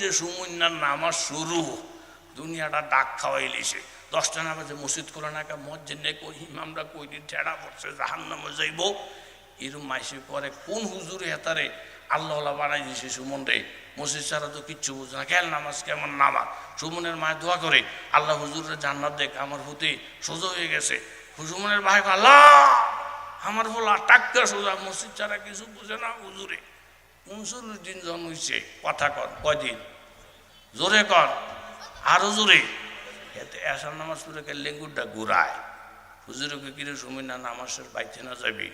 যে সুমন্যার নামাজ শুরু, দুনিয়াটা ডাক খাওয়াইলিছে দশটা নামাজে মসজিদ করে না মসজিদ নেই কই, ইমামরা কই দিন ঠেড়া পড়ছে জাহান নামে যাইব। এরম মাইসে করে, কোন হুজুরে হেতারে আল্লাহ বানাই দিছে সুমন রে? মসজিদ ছাড়া তো কিচ্ছু বুঝে না কেন নামাজ কেমন নামাজ? সুমনের মায়ের দোয়া করে, আল্লাহ হুজুরের জান্নাত দেখ, আমার হুতে সোজা হয়ে গেছে। সুমনের ভাই আল্লাহ, আমার বলা টাক্কা সোজা, মসজিদ ছাড়া কিছু বুঝে না হুজুরে। উনচল্লিশ দিন জন হইছে। কথা কর কয়দিন? জোরে কর আরও জোরে। এতে এসার নামাজ পড়ে কে লেঙ্গুরটা ঘুরায়। হুজুরকে কিরে সময় না নামাজের বাইতে না যাবি?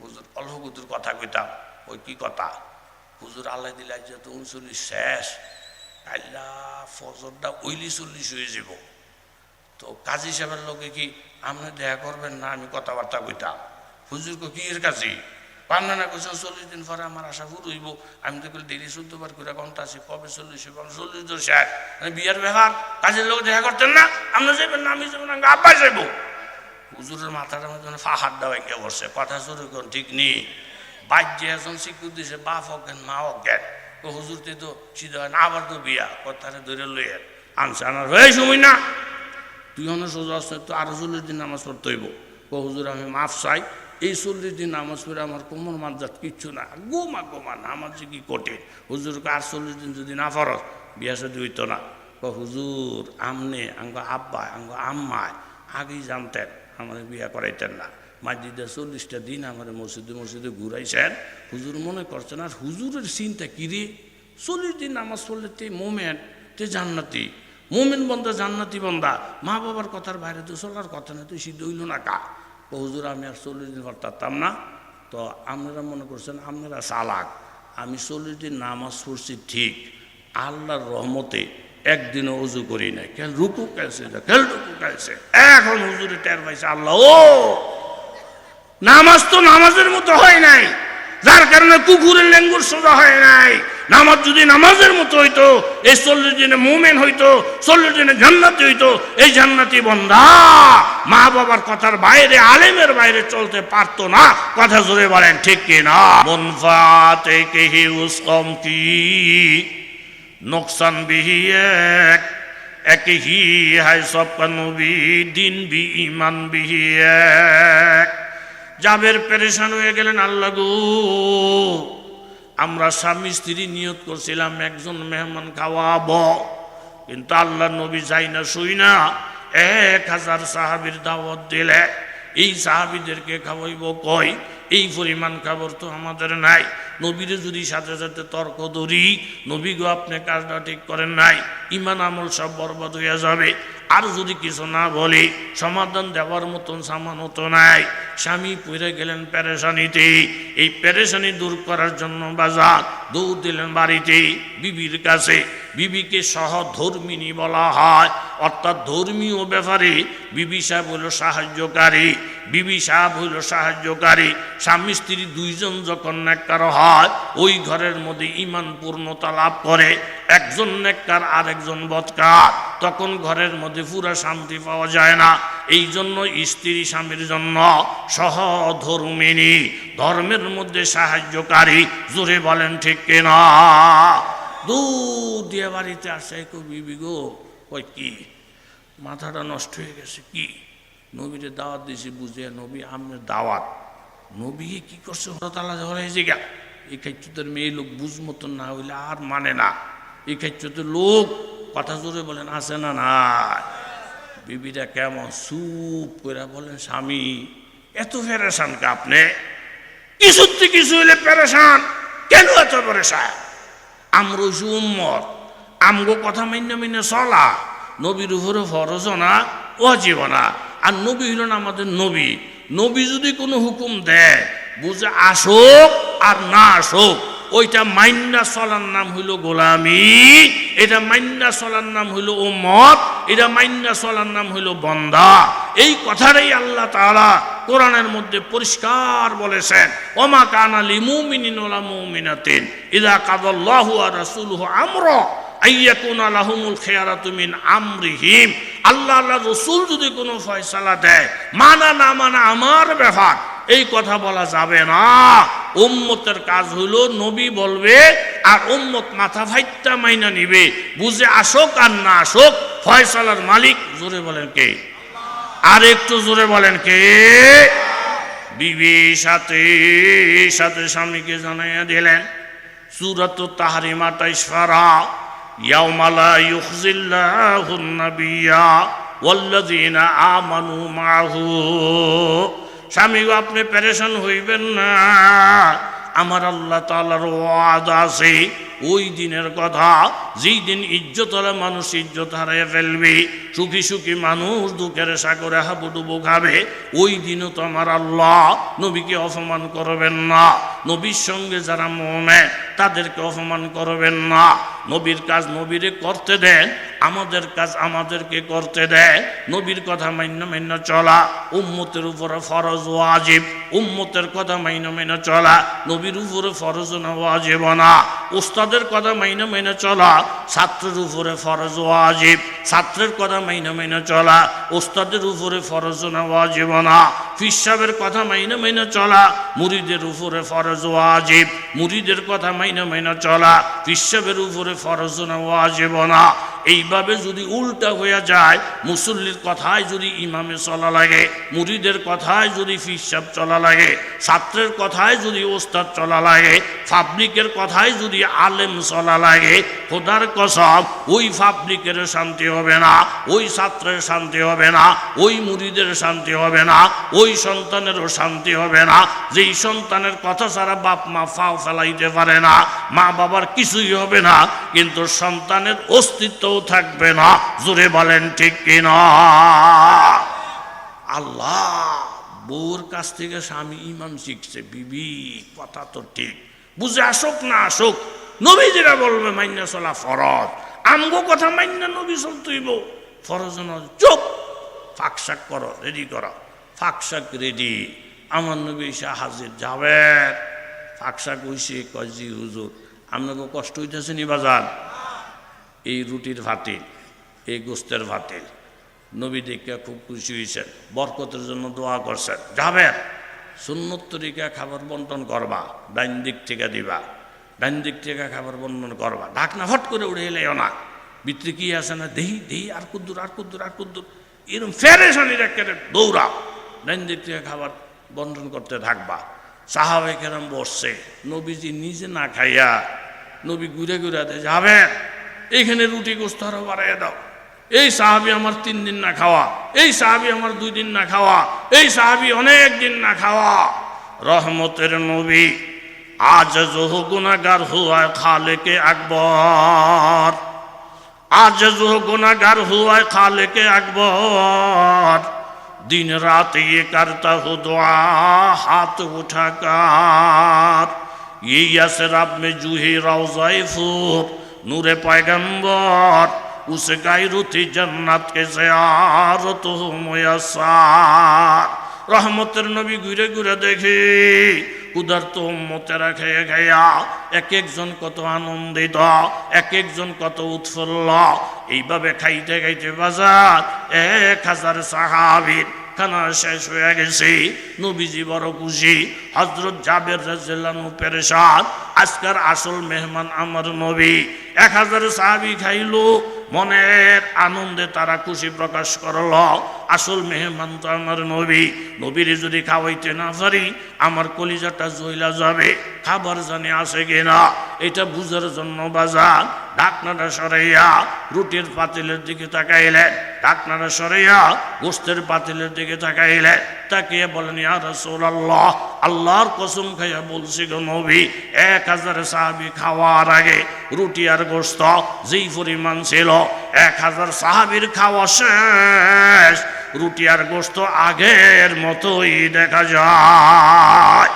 হুজুর অল্প হুজুর কথা কইতাম। ওই কি কথা? হুজুর আল্লাহ দিলে আজ তো উনচল্লিশ শেষ। আল্লাহ, ফজরটা ওইলি চল্লিশ হয়ে যাব। তো কাজী সাহেবের লোকে কি, আপনি দেখা করবেন না? আমি কথাবার্তা কইতাম। হুজুরকে কি এর কাছে পান্না না কইছেন চল্লিশ দিন পরে আমার আশা ফুর হইব। আমি তো দেরি চোদ্দ বার করে ঘণ্টা আছি, কবে চল্লিশ কবে চল্লিশ তো শেষ মানে বিয়ার ব্যাপার কাজের লোক দেখা করতেন না আপনি যাবেন না, আমি যাব না আব্বাই যাইব। হুজুরের মাথাটা মধ্যে ফাহার দেওয়াই কে বসে কথা শুরু কোন ঠিক নেই বাজ্যে এখন স্বীকৃতি দিছে, বাপ অজ্ঞান মা অজ্ঞান ও হুজুরতে তো সিদ্ধ হয় না, আবার তো বিয়া, কথাটা ধরে লইয়ে। আনছে আনার হয়ে সময় না। তুই অন্য সোজা আসতে তো আরও চল্লিশ দিন নামাজ পড়তে হইব। ও হুজুর, আমি মাফ চাই এই চল্লিশ দিন নামাজ পড়ে আমার কোমর মাজাত কিচ্ছু না। গোমা গোমা নামাজ কি কোটে হুজুরকে আর চল্লিশ দিন যদি না ফরস বিয়া সাদি হইতো না। ও হুজুর, আমনে, আঙ্গ আব্বা, আঙ্গ আম্মায়, আগেই জানতেন, আমার বিয়া করাইতেন না। মাজিদে চল্লিশটা দিন আমার মসজিদে মসজিদে ঘুরাইছেন। হুজুর মনে করছেন, আর হুজুরের চিন্তা কি রে? চল্লিশ দিন নামাজ পড়লে তে মোমেন্ট তে জান্নাতি। মোমেন বন্দা জান্নাতি বন্দা। মা বাবার কথার বাইরে তো চলার কথা না তুই সিদ্ধ হইল না কা? হুজুর, আমি আর চল্লিশ দিন পারতাম না। তো আপনারা মনে করছেন আপনারা চালাক। আমি চল্লিশ দিন নামাজ পড়ছি ঠিক, আল্লাহর রহমতে একদিনও উজু করি নাই। কেন? রুকু কাইছে কেন রুকু কাইছে? এখন হুজুরে টের পাইছে আল্লাহ, ও! নামাজ তো নামাজের মতো হয় নাই, যার কারণে কুকুরের লেঙ্গুর সোজা হয় নাই। নামাজ যদি নামাজের মতো হইতো, এই চল্লিশ দিনে মুমেন হইতো, চল্লিশ দিনে জান্নাতি হইতো, এই জান্নাতি বন্ধা মা বাবার কথার বাইরে, আলেমের বাইরে চলতে পারতো না। কথা জোরে বলেন, ঠিক কি না? মনফাতে কেহি উসকম কি? নোকসান বিহি এক এক হি হাই সব নবী, দিন বি ইমান বিহি এক। জাবের পেরেশান হয়ে গেলেন আল্লাহ গো। আমরা স্বামী স্ত্রী নিয়ত করছিলাম, একজন মেহমান খাওয়াব কিন্তু আল্লাহ নবী যাই না, শুই না। এক হাজার সাহাবির দাওয়াত দিলে, এই সাহাবিদেরকে খাওয়াইব কই? এই পরিমাণ খাবার তো আমাদের নাই। নবীরে যদি সাথে সাথে তর্ক ধরি, নবী গো, আপনি কাজটা ঠিক করেন নাই। ইমান আমল সব বরবাদ হইয়া যাবে। আর যদি কিছু না বলে, সমাধান দেওয়ার মতন সামান তো নাই। স্বামী পড়ে গেলেন প্যারেশানিতে এই প্যারেশানি দূর করার জন্য বাজার দৌড় দিলেন বাড়িতে, বিবির কাছে। বিবিকে সহধর্মিনী বলা হয়। অর্থাৎ ধর্মীয় ব্যাপারে বিবি সাহেব হইল সাহায্যকারী বিবি সাহেব হইল সাহায্যকারী। স্বামী স্ত্রী দুইজন যখন নেককার হয়, ওই ঘরের মধ্যে ইমান পূর্ণতা লাভ করে। একজন নেককার আর একজন বৎকার। তখন ঘরের মধ্যে পুরা শান্তি পাওয়া যায় না। এই জন্য স্ত্রী স্বামীর জন্য সহধর্মিনী ধর্মের মধ্যে সাহায্যকারী। জোরে বলেন ঠিক কিনা? দূর দিয়ে বাড়িতে আসে কেউ বিবি গো ওই কি? মাথাটা নষ্ট হয়ে গেছে, কি? নবীরে দাওয়াত দিয়েছি বুঝে, নবী আমের দাওয়াত। নবী কি করছে? হরতালা ধরে যে গা এই ক্ষেত্রে মেয়ে লোক বুঝ মতন না হইলে আর মানে না। এই ক্ষেত্রে লোক কথা জোরে বলেন, আছে না না বিবিটা কেমন সুপ করে বলেন, স্বামী, এত ফেরেশান কে আপনি? কিছুতে কিছু হইলে পেরেশান। কেন এত পেরেশান? আমরা উম্মর আমগো কথা মান্য মান্য চলা। নবীর উপরে ফরজ না অজীব না। আর নবী হলেন আমাদের নবী। নবী যদি কোনো হুকুম দেয়, বুঝে আসুক আর না আসুক ওইটা মাইন্না চলার নাম হইল গোলামি, এটা মাইন্না চলার নাম হইল মত এটা মাইন্না চলার নাম হইল বন্দা। এই কথাটাই আল্লাহ তাআলা কোরআনের মধ্যে পরিষ্কার বলেছেন। ওমা কানা লিমুমিনিন ওলা মুমিনাতিন, ইদা কাদাল্লাহু আর রাসূলুহু আমরা আইয়াকুনা লাহুমুল খেয়ারাতু মিন আমরিহিম। আল্লাহ আল্লাহ রসুল যদি কোনো ফয়সালা দেয়, মানা না মানা আমার ব্যাপার এই কথা বলা যাবে না। উম্মতের কাজ হইল নবী বলবে আর উম্মত মাথা ফাইটটা মাইনা নিবে। বুঝে আসুক আর না আসুক, ফয়সালার মালিক জোরে বলেন কে? আর একটু জোরে বলেন কে? বিবি সাথে সাথে স্বামীকে জানাইয়া দিলেন, সুরত তাহারিমা তাইসফারা ইয়াউমালা ইউখজিল্লাহুন নাবিয়্যা ওয়াল্লাযীনা আমানু মাহু স্বামী গো, আপনি পেরেশান হইবেন না। আমার আল্লাহ তালার ওয়াদ আছে। ওই দিনের কথা, যেই দিন ইজ্জত হলে মানুষ ইজ্জত হারিয়ে ফেলবে। সুখী সুখী মানুষ দুঃখের সাগরে হাবুডুবু খাবে। ওই দিনও তো আমার আল্লাহ, নবীকে অপমান করবেন না। নবীর সঙ্গে যারা মনে তাদেরকে অপমান করবেন না। নবীর কাজ নবীরে করতে দেন, আমাদের কাজ আমাদেরকে করতে দেয় নবীর কথা মান্য মান্য চলা, উম্মতের উপরে ফরজ ওয়াজিব। উম্মতের কথা মাইন মাইন চলা, নবীর উপরে ফরজ না, ওয়াজিব না। উস্তাদের কথা মাইনে মাইনে চলা, ছাত্রের উপরে ফরজ ওয়াজিব। ছাত্রের কথা মাইনে মাইনে চলা, ওস্তাদের উপরে ফরজ না ওয়াজিব না। ফিসাবের কথা মাইনে মাইনে চলা মুড়িদের উপরে ফরজ ওয়াজিব। মুরিদের কথা মাইনে মাইনে চলা ফিসাবের উপরে ফরজ না ওয়াজিব না। এইভাবে যদি উল্টা হয়ে যায়, মুসল্লির কথায় যদি ইমামে চলা লাগে, মুরিদের কথায় যদি ফিসাব চলা লাগে, ছাত্রের কথায় যদি ওস্তাদ চলা লাগে পাবলিকের কথায় যদি আলেম চলা লাগে, খোদার কসব ওই পাবলিকের শান্তি হবে না, ওই ছাত্রের শান্তি হবে না, ওই মুরিদের শান্তি হবে না, ওই সন্তানেরও শান্তি হবে না। যেই সন্তানের কথা ছাড়া বাপ, মা ফাও ফেলাইতে পারে না, মা বাবার কিছুই হবে না, কিন্তু সন্তানের অস্তিত্বও থাকবে না। জোরে বলেন, ঠিক কিনা? আল্লাহ, বউর কাছ থেকে স্বামী ইমাম শিখছে, বিবি, কথা তো ঠিক। বুঝে আসুক না আসুক নবী যেটা বলবে মান্য চলা ফরজ। আমগো কথা মান্য নবী চলতইব। ফরজ চুপ। ফাঁকশাক করো রেডি করো। ফাঁকশাক রেডি আমার নবী এসে হাজির যাবে ফাঁকশাক হইছে কজি হুজুর, আপনাকে কষ্ট হইতেছে নি বাজার? এই রুটির ভাতিল এই গোস্তের ভাতিল নবী দেখে খুব খুশি হয়েছেন, বরকতের জন্য দোয়া করছেন। যাবেন, সুন্নত তরিকা খাবার বন্টন করবা, ডাইন দিক থেকে দিবা, ডাইন দিক থেকে খাবার বন্টন করবা। ঢাকনা হট করে উড়ে এলেও না। ভিতরে কি আছে না? দেহি দেহি, আর কুদ্দুর আর কুদ্দুর আর কুদ্দুর। এরকম ফেরেশানির একেবারে দৌড়াও। ডাইন দিক থেকে খাবার বন্টন করতে থাকবা। সাহাবে কেরাম বসছে, নবীজি নিজে না খাইয়া, নবী ঘুরে ঘুরে যাবেন। এইখানে রুটি গোস্ত আরও বাড়াইয়া দাও। এই সাহাবি আমার তিন দিন না খাওয়া, এই সাহাবি আমার দুই দিন না খাওয়া, এই সাহাবি অনেক দিন না খাওয়া। রহমতের নবী, আজ জহ গুণাগার হুয়ায় খালেকে আকবর। আজ জহ গুণাগার হুয়ায় খালেকে আকবর। দিন রাত ইয়ে করতা হো দোয়া, হাত উঠাকার ইয়ে ইয়াসের আপনি জুহে রাউজাই ফুক নূরে পায়গম্বর উসকাই রুথি জন্নাত কে আর তো রহমতের নবী ঘুরে ঘুরে দেখি, উদার্ত মতে খেয়ে গেয়া, এক একজন কত আনন্দিত, এক একজন কত উৎফুল্ল। এইভাবে খাইতে খাইতে বাজার এক হাজার সাহাবির খানা শেষ হয়ে গেছে। নবীজি বড় খুশি। হজরত জাবের রাজু পেরেশান। আজকার আসল মেহমান আমার নবী। এক হাজার সাহাবি খাইলো। মনের আনন্দে তারা খুশি প্রকাশ করল। আসল মেহমান তো আমার নবী। নবীরে যদি খাওয়াইতে না পারি, আমার কলিজাটা জইলা যাবে। খাবার জানে আসে কিনা? এটা বুঝার জন্য বাজার। ঢাকনাটা সরাইয়া রুটির পাতিলের দিকে তাকাইলেন। ঢাকনাটা সরাইয়া গোস্তের পাতিলের দিকে তাকাইলেন। তাকিয়ে বলেন ইয়া রাসূলুল্লাহ আল্লাহর কসম খাইয়া বলছি গো নবী এক হাজার সাহাবি খাওয়ার আগে রুটি আর গোস্ত যেই পরিমাণ ছিল এক হাজার সাহাবির খাওয়া শেষ রুটি আর গোস্ত আগের মতোই দেখা যায়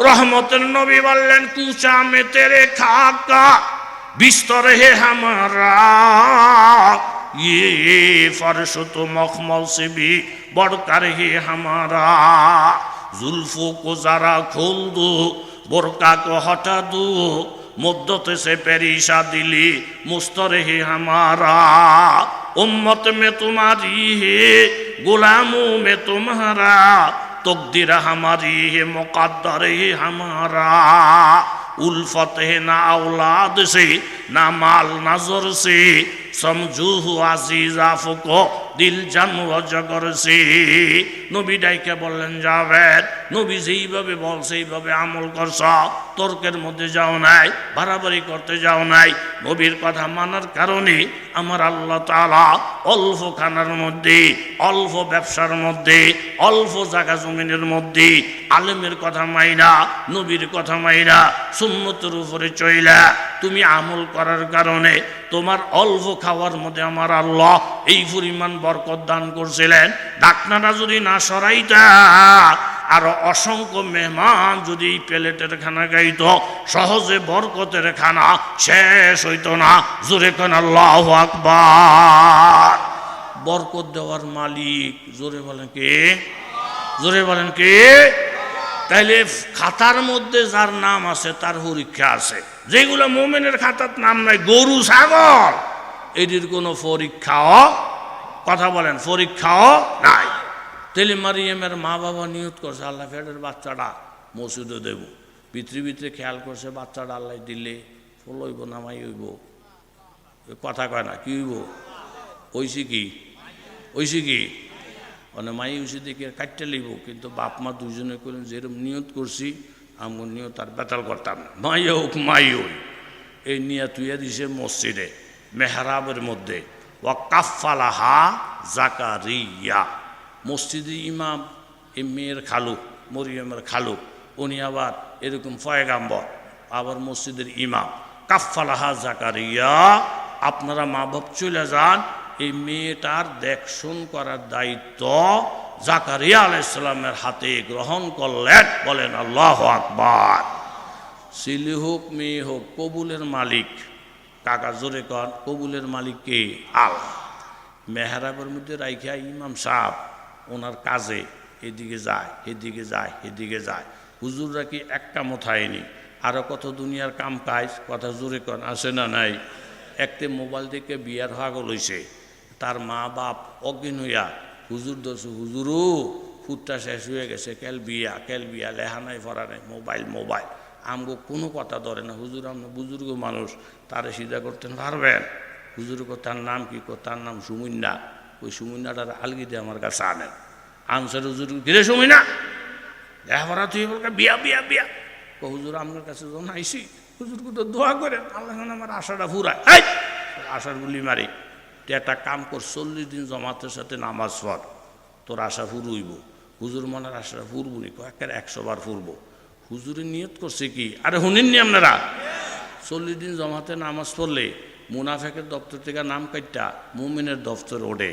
রহমতের নবী বললেন কুচা মে তেরে খাকা বিস্তর হে হামারা ये फर्श तो मखमल से भी বরকার হে হামারা। জুলফু কো যারা খোল দু বোরকা কো হটা দু মধ্যতে সে পেরিসা দিলি, মুস্তরে হে হামারা। উম্মত মে তোমারি হে, গোলামু মে তোমারা, তকদির হামারি হে, মোকাদ্দার হে হামারা। উলফত হে না আওলাদ সে, না মাল নাজর সে সমঝু আজিজা ফুকো দিল জানু অজগর সে। নবী ডাইকে বললেন যাবেন নবী যেইভাবে বল, সেইভাবে আমল করছ। তর্কের মধ্যে যাও নাই, বাড়াবাড়ি করতে যাও নাই। নবীর কথা মানার কারণে আমার আল্লাহ তাআলা অল্প খানার মধ্যে, অল্প ব্যবসার মধ্যে, অল্প জায়গা জমিনের মধ্যে আলেমের কথা মাইনা নবীর কথা মাইনা সুন্নতের উপরে চইলা তুমি আমল করার কারণে তোমার অল্প খাওয়ার মধ্যে আমার আল্লাহ এই পরিমাণ বরকত দান করছিলেন। ডাকনাটা যদি না সরাইতা, আর অসংখ্য মেহমান যদি প্লেটের খানা গাইত সহজে বরকতের খানা শেষ হইত না। জোরে খান আল্লাহ আকবার। বরকত দেওয়ার মালিক, জোরে বলেন কে? জোরে বলেন কে? তাইলে খাতার মধ্যে যার নাম আছে, তার পরীক্ষা আছে। যেগুলো মোমেনের খাতার নাম নাই, গরু, ছাগল এটির কোনো পরীক্ষাও কথা বলেন, পরীক্ষাও নাই। তেলে মারিয়ামের মা বাবা নিয়ত করছে, আল্লাহ ফেরের বাচ্চাটা মসজিদে দেব। পৃথিবীতে খেয়াল করছে, বাচ্চাটা আল্লাহ দিলে ফলইব নামাই হইব। কথা কয় না, কি হইব? ওইসি কি? ওইসি কি? মানে মাই উসি দেখে কাটতে লিব কিন্তু বাপ মা দুজনে করলেন যেরকম নিয়ত করছি আমার নিয়ত আর বেতাল করতাম না। মাই হোক, মাই হই। এই নিয়ে তুইয়া দিছে মসজিদে, মেহরাবের মধ্যে। ও কাফালাহা জাকারিয়া। মসজিদে ইমাম এই মেয়ের খালু, মরিয়মের খালু, উনি আবার এরকম ফয়গাম্বর আবার মসজিদের ইমাম। কাফালাহা জাকারিয়া, আপনারা মা বাপ চলে যান, এই মেয়েটার দেখশন করার দায়িত্ব জাকারিয়া আলাইসালামের হাতে গ্রহণ করলেন, বলেন আল্লাহ আকবার। সিলি হোক, মেয়ে হোক, কবুলের মালিক। কাকা, জোরে কর কবুলের মালিক কে? আল্লাহ। মেহরাবের মধ্যে রাইখা ইমাম সাহ ওনার কাজে এদিকে যায় এদিকে যায় এদিকে যায়। হুজুররা কি এক কামও থায়নি আরও কত দুনিয়ার কাম কাজ? কথা জোরে কর আসে না নাই? একতে মোবাইল থেকে বিয়ার হাগল হইছে। তার মা বাপ অজ্ঞান হইয়া, হুজুর দোষু, হুজুরু ফুটটা শেষ হয়ে গেছে, কেল বিয়া কেল বিয়া, লেহা নাই, ফরা নাই, মোবাইল মোবাইল। আমগো কোনো কথা ধরে না। হুজুর আমরা বুজুর্গ মানুষ, তারে সিধা করতেন পারবেন? হুজুর তার নাম কি তার নাম সুমিন্না ওই সুমিন্নাটার আলগি দিয়ে আমার কাছে আনেন। আনসার হুজুর, কিরে সুমিনা লেহাপড়া তুই বলকে, বিয়া বিয়া বিয়া। কো, হুজুর আপনার কাছে যখন আইসি হুজুর তো দোয়া করেন, আল্লাহ আমার আশাটা ফুরায়। আশার গুলি মারি। তুই একটা কাম কর, চল্লিশ দিন জমাতের সাথে নামাজ পড়। তোর আশা ফুরুইব। হুজুর মনের আশাটা ফুরবো নি কয়েকের একশো বার ফুরবো। হুজুরে নিয়ত করছে কি? আরে শুনেননি আপনারা? চল্লিশ দিন জমাতে নামাজ পড়লে মুনাফেকের দপ্তর থেকে নাম কাটটা মুমিনের দপ্তর ওঠে।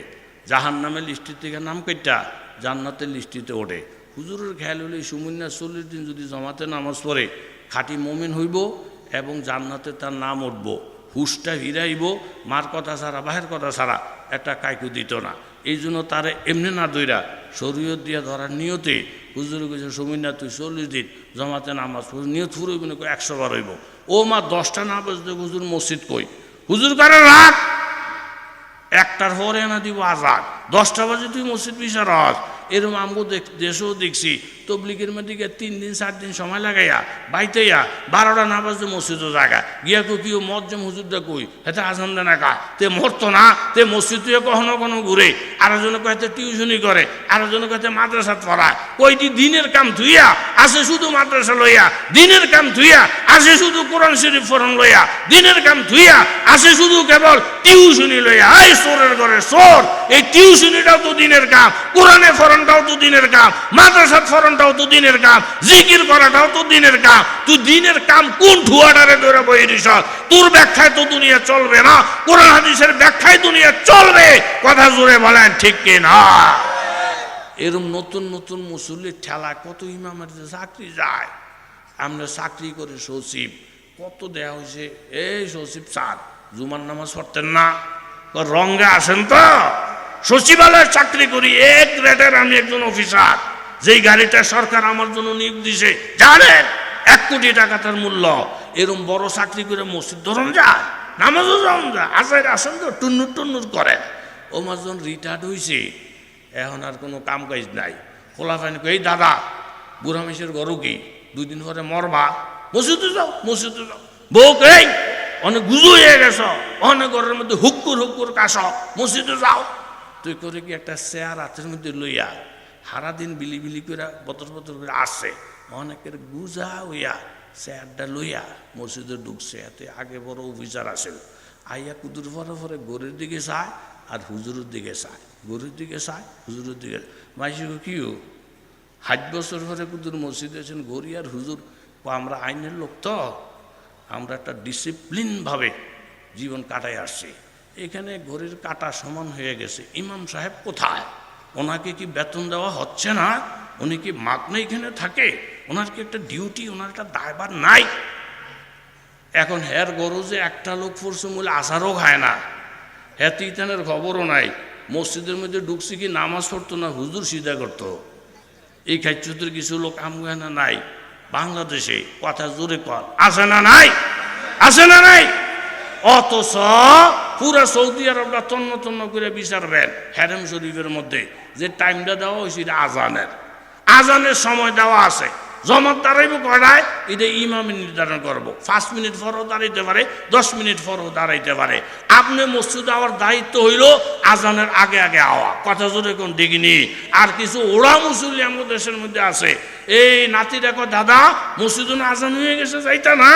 জাহান নামের লিস্টির থেকে নাম কাটটা জান্নাতের লিস্টিতে ওঠে। হুজুরের খেয়াল হলে সুমিন্না চল্লিশ দিন যদি জমাতে নামাজ পড়ে, খাঁটি মমিন হইব এবং জান্নাতে তার নাম উঠব। হুশটা হিরাইব মার কথা ছাড়া, বাহের কথা ছাড়া একটা কাইকু দিত না। এই জন্য তারে এমনি না দইরা শরীয়ত দিয়া ধরার নিয়তে হুজুর কইছে সুমিনা তুই চল্লিশ দিন জমাতে নামাজ পড়ি নিয়ত ফুরইব না একশো বার হইব? ও মা, দশটা না বাজতে হুজুর মসজিদ কই? হুজুর, কারে রাত? একটার পরে না দিব আজাদ দশটা বাজে তুই মসজিদ বিচার এরকম আমগো দেশেও দেখছি। তবলিগের মধ্যে তিন দিন চার দিন সময় লাগাইয়া, বাইতেইয়া, বারোটা না বাজতে মসজিদও জায়গা গিয়া কো কিও মজ্জম হুজুরটা কই, হেতে দে না কা? তে মরতো না, তে মসজিদ কখনো কখনো ঘুরে। আরও আরেকজনে কয়েতে টিউশনি করে। আরও আরেকজনে কয়েতে মাদ্রাসা পড়ায় কইটি দিনের কাম ধুইয়া, আসে শুধু মাদ্রাসা লইয়া। দিনের কাম ধুইয়া, আসে শুধু কোরআন শরীফ ফরন লইয়া। দিনের কাম ধুইয়া, আসে শুধু কেবল টিউশনি লইয়া। আই সোরের ঘরে, সোর! এই টিউশনিটাও তো দিনের কাম। কোরআনে ফরনটাও তো দিনের কাম, মাদ্রাসার ফরনটাও তো দিনের কাম, জিকির করাটাও তো দিনের কাম। তুই দিনের কাম কোন ঠুয়াটারে ধরে বই দিস? তোর ব্যাখ্যায় তো দুনিয়া চলবে না, কোরআন হাদিসের ব্যাখ্যায় দুনিয়া চলবে। কথা জোরে বলেন, ঠিক কি না? এরম নতুন নতুন মুসল্লির ঠেলা, কত ইমামের যে চাকরি যায়, আমরা চাকরি করে সচিব, কত দেয়া হয়েছে এই সচিব স্যার, জুমার নামাজ পড়তেন না। রঙ্গে আসেন তো? সচিবালয়ে চাকরি করি, এক গ্রেডের আমি একজন অফিসার। যেই গাড়িটা সরকার আমার জন্য নিয়োগ দিছে, জানেন, এক কোটি টাকা তার মূল্য। এরম বড় চাকরি করে মসজিদ ধরন যায়, নামাজও যাওন যায় আসেন আসেন তো টুন্নুর টুন্নুর করেন। ও মাজন রিটায়ার্ড হয়েছে এখন আর কোনো কাম কাজ নাই। খোলা ফাইন এই দাদা, বুড়া মেশের গরু কি? দুই দিন পরে মরবা। মসজিদে যাও মসজিদে যাও। বউক এই অনেক গুজু হয়ে গেছ, অনেক ঘরের মধ্যে হুক্কুর হুক্কুর কাশ, মসজিদে যাও। তুই করে কি একটা চেয়ার হাতের মধ্যে লইয়া সারাদিন বিলি বিলি করে বতর বতর করে আসে? অনেকের গুজা হইয়া চেয়ারটা লইয়া মসজিদে ঢুকছে। এতে আগে বড় অফিসার আসেন আইয়া কুদুর পরে পরে গরের দিকে চায় আর হুজুরের দিকে চায়। গরুর দিকে চায়, হুজুরের দিকে মাইসি কি হো হাজ বছর পরে কুদুর মসজিদে আছেন গরি আর হুজুর। আমরা আইনের লোক তো? আমরা একটা ডিসিপ্লিনভাবে জীবন কাটাই আসছি। এখানে ঘড়ির কাটা সমান হয়ে গেছে। ইমাম সাহেব কোথায়? ওনাকে কি বেতন দেওয়া হচ্ছে না? উনি কি মাগনা এখানে থাকে? ওনার কি একটা ডিউটি, ওনার একটা দায়বার নাই? এখন হের যে একটা লোক পড়ছে বলে আসারও খায় না। হ্যাঁ তিতানের খবরও নাই। মসজিদের মধ্যে ঢুকছি কি নামাজ পড়তো না? হুজুর সিধা করতো। এই খাচ্যুতের কিছু লোক আমগানা নাই। বাংলাদেশে কথা জোরে কর। আছে না নাই? আছে না নাই? অথচ পুরা সৌদি আরবরা তন্ন তন্ন করে বিচারবেন হ্যারেম শরীফের মধ্যে। যে টাইমটা দেওয়া হয়েছে আজানের। আজানের সময় দেওয়া আছে। জমাত দাঁড়াইব কয়টায় এটা ইমামে নির্ধারণ করব। পাঁচ মিনিট পরও দাঁড়াইতে পারে, দশ মিনিট পরও দাঁড়াইতে পারে। আপনি মসজিদ আওয়ার দায়িত্ব হইল আজানের আগে আগে আওয়া। কথা জোরে কোন দেখিনি আর কিছু ওড়া মুসল্লি আমাদের দেশের মধ্যে আছে। এই নাতি দেখো, দাদা, মসজিদে আজান হয়ে গেছে, যাইতা না?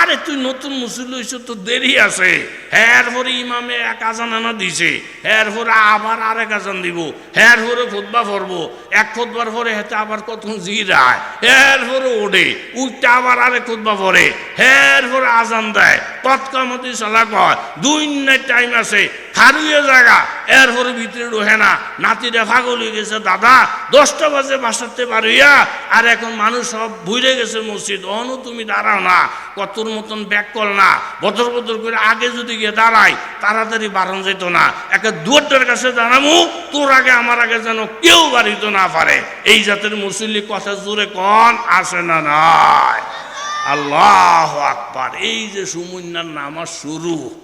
আরে, তুই নতুন মুসল্লি হইছ, তো দেরি আছে। হ্যার পরে ইমামে এক আজান আনা দিছে। হ্যার পরে আবার আরেক আজান দিব। হ্যার পরে খুদবা পড়ব এক খুদবার পরে হেতে আবার কতক্ষণ জিরায়। হ্যার পরে ওঠে উঠতে আবার আরেক খুদবা পড়ে হের পরে আজান দেয়। তৎকামতি সালা কয়, দুই টাইম আছে খারুয়ে জায়গা। এর পরে ভিতরে ঢোহে না। নাতিরা ফাগল হয়ে গেছে, দাদা। দশটা বাজে বাসাতে পারিয়া আর এখন মানুষ সব ভুলে গেছে মসজিদ। অনু, তুমি দাঁড়াও না। কতর মতন ব্যাক কল না। বছর বছর করে আগে যদি গিয়ে দাঁড়াই, তাড়াতাড়ি বারণ যেত না। একে দুয়ারটার কাছে দাঁড়ামু তোর আগে আমার আগে যেন কেউ বাড়িতে না পারে। এই জাতের মুসল্লি কথা জোরে কন, আসে না নাই। আল্লাহ আকবার। এই যে সুমন্যার নামাজ শুরু।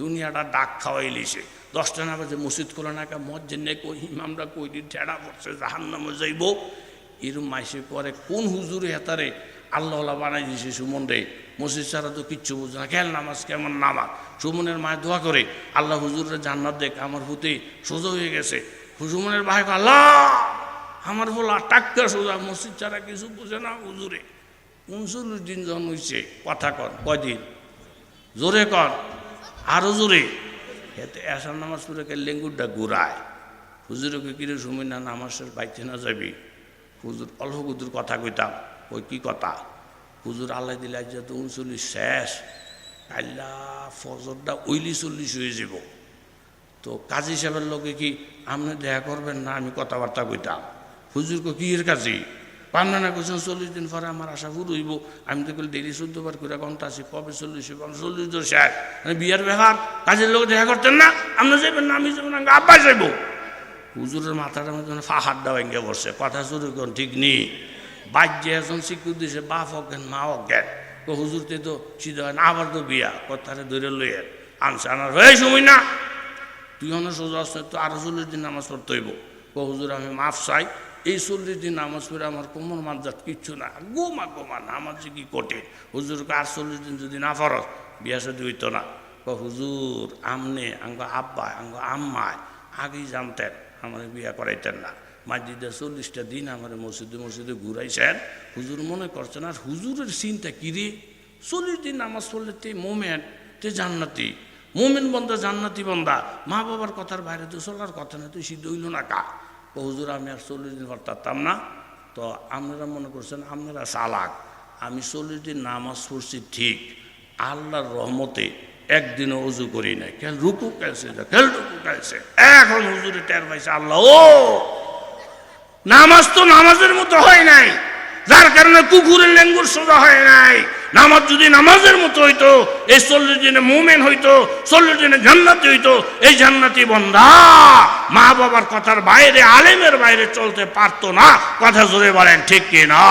দুনিয়াটা ডাক খাওয়াই লিছে দশটা না বাজে মসজিদ খোলা না মজ্জে নে কই ইমামরা কই দিন ঠেড়া পড়ছে জাহান নামে যাইব। এরম মাইসে করে কোন হুজুরে হেতারে আল্লাহ বানাই দিছে সুমন রে? মসজিদ ছাড়া তো কিচ্ছু বুঝে না খেয়াল নামাজ কেমন নামাজ? সুমনের মায়ের দোয়া করে, আল্লাহ হুজুরের জান্নাত দেখ, আমার হুতে সোজা হয়ে গেছে। সুমনের ভাই আল্লাহ, আমার বলা টাক্কা সোজা, মসজিদ ছাড়া কিছু বুঝে না হুজুরে। উনচল্লিশ দিন জন হয়েছে কথা কর কয়দিন? জোরে কর আরও জোরে। এতে এসার নামাজ পড়ে কে লেঙ্গুরটা ঘুরায়। হুজুরকে কিরে সময় না নামাজের বাইতে না যাবি? হুজুর অল্প হুজুর কথা কইতাম। ওই কি কথা? হুজুর আল্লাহ দিলে আজ তো উনচল্লিশ শেষ। কাল্লা ফজরটা ওইলি চল্লিশ হয়ে যাব। তো কাজী সাহেবের লোকে কি, আপনি দেখা করবেন না? আমি কথাবার্তা কইতাম। হুজুরকে কি এর কাজী? পান্না না চল্লিশ দিন পরে আমার আশা ফুর হইব। আমি তো কইলে দেরি চোদ্দ বার করে ঘণ্টা আছি, কবে চল্লিশ হইব? আমি চল্লিশ দিন শেষ মানে বিয়ার ব্যাপার কাজের লোক দেখা করতেন না, আপনি যাবেন না, আমি যাবেন না আব্বাই যাইব। হুজুরের মাথাটা মধ্যে ফাহার দেওয়া ভেঙে বসছে কথা শুরু কোন ঠিক নেই বাজ্যে এখন স্বীকৃতি দিছে, বাপ অজ্ঞান, মা অজ্ঞান। তো হুজুরতে তো সিদ্ধ হয় না, আবার তো বিয়া, কথাটা ধরে লইয়ে আনছে। আনার হয়ে সময় না। তুই অন্য সোজা আসছে তো আরও চল্লিশ দিন নামাজ পড়তে হইব। হুজুর, আমি মাফ চাই এই চল্লিশ দিন নামাজ পড়ে আমার কোমর মাজাত কিচ্ছু না। গোমা গোমা নামাজ কি কঠিন। হুজুরকে আর চল্লিশ দিন যদি না ফরস বিয়া সাদি হইতো না। ক হুজুর, আমনে, আঙ্গ আব্বা আঙ্গ আম্মায়, আগেই জানতেন, আমার বিয়া করাইতেন না। মাসজিদে চল্লিশটা দিন আমার মসজিদে মসজিদে ঘুরাইছেন। হুজুর মনে করছেন, আর হুজুরের চিন্তা কি রে? চল্লিশ দিন নামাজ পড়লে তে মোমেন্ট তে জান্নাতি। মোমেন বন্দা জান্নাতি বন্দা। মা বাবার কথার বাইরে তো চলার কথা না তুই সিদ্ধ হইল না কা? হুজুর, আমি আর চল্লিশ দিন পারতাম না। তো আপনারা মনে করছেন আপনারা চালাক। আমি চল্লিশ দিন নামাজ পড়ছি ঠিক। আল্লাহর রহমতে একদিনও উজু করি নাই। খেল রুকু কালছে খেল রুকু কালছে এখন হুজুরে টের পাইছে আল্লাহ, ও! নামাজ তো নামাজের মতো হয় নাই। যার কারণে কুকুরের লেঙ্গুর সোজা হয় নাই। নামাজ যদি নামাজের মতো হইতো, এই চল্লিশ দিনে মুমেন হইতো, চল্লিশ দিনে জান্নাতি হইতো, এই জান্নাতি বন্ধা মা বাবার কথার বাইরে, আলেমের বাইরে চলতে পারতো না। কথা জোরে বলেন, ঠিক কি না